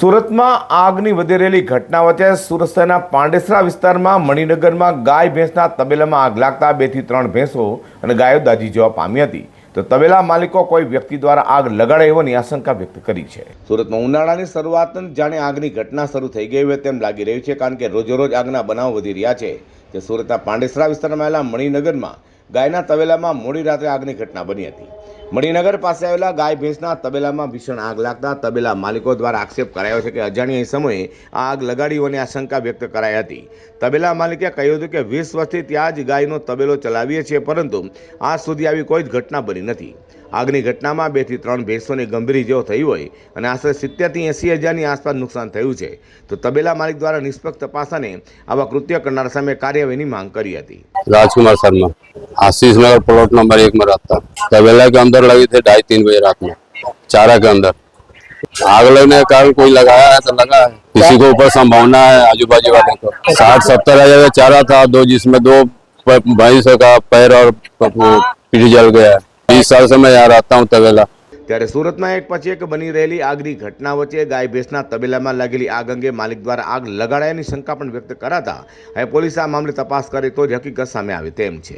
સુરતમાં આગની વધી રહેલી ઘટના વચ્ચે સુરત શહેરના પાંડેસરા વિસ્તારમાં મણિનગરમાં ગાય ભેંસના તબેલામાં આગ લાગતા બેથી ત્રણ ભેંસો અને ગાયો દાજી જવા પામી હતી. તો તબેલા માલિકો કોઈ વ્યક્તિ દ્વારા આગ લગાડે એવાની આશંકા વ્યક્ત કરી છે. સુરતમાં ઉનાળાની શરૂઆત જાણે આગની ઘટના શરૂ થઈ ગઈ હોય તેમ લાગી રહ્યું છે, કારણ કે રોજેરોજ આગના બનાવ વધી રહ્યા છે. તે સુરતના પાંડેસરા વિસ્તારમાં આવેલા મણિનગરમાં ગાયના તબેલામાં મોડી રાત્રે આગની ઘટના બની હતી. મણિનગર પાસે આવેલા ગાય ભેંસના તબેલામાં ભીષણ આગ લાગતા તબેલા માલિકો દ્વારા આક્ષેપ કરાયો છે કે અજાણ્યા સમયે આગ લગાડી આશંકા વ્યક્ત કરાઈ હતી. તબેલા માલિકે કહ્યું હતું કે વીસ વર્ષથી ત્યાં જ ગાયનો તબેલો ચલાવીએ છીએ, પરંતુ આજ સુધી આવી કોઈ જ ઘટના બની નથી. આગની ઘટનામાં બેથી ત્રણ ભેંસોની ગંભીર ઇજાઓ થઈ હોય અને આશરે સિત્તેરથી એંસી હજારની આસપાસ નુકસાન થયું છે. તો તબેલા માલિક દ્વારા નિષ્પક્ષ તપાસ અને આવા કૃત્ય કરનાર સામે કાર્યવાહીની માંગ કરી હતી. રાજકુમાર શર્મા. आशीष नगर प्लॉट नंबर एक में रहता तबेला के अंदर लगी थे ढाई तीन बजे रात में चारा के अंदर आग लगने के कारण कोई लगाया है तो लगा है किसी को ऊपर संभावना है आजू बाजू वाले को साठ सत्तर हजार का चारा था दो जिसमें दो प- भैंस का पैर और वो पीठ जल गया है बीस साल से मैं यहाँ रहता हूँ तबेला ત્યારે સુરતમાં એક પછી એક બની રહેલી આગની ઘટના વચ્ચે ગાય ભેંસના તબેલામાં લાગેલી આગ અંગે માલિક દ્વારા આગ લગાડાયાની શંકા પણ વ્યક્ત કરાતા હવે પોલીસે આ મામલે તપાસ કરે તો જ હકીકત સામે આવે તેમ છે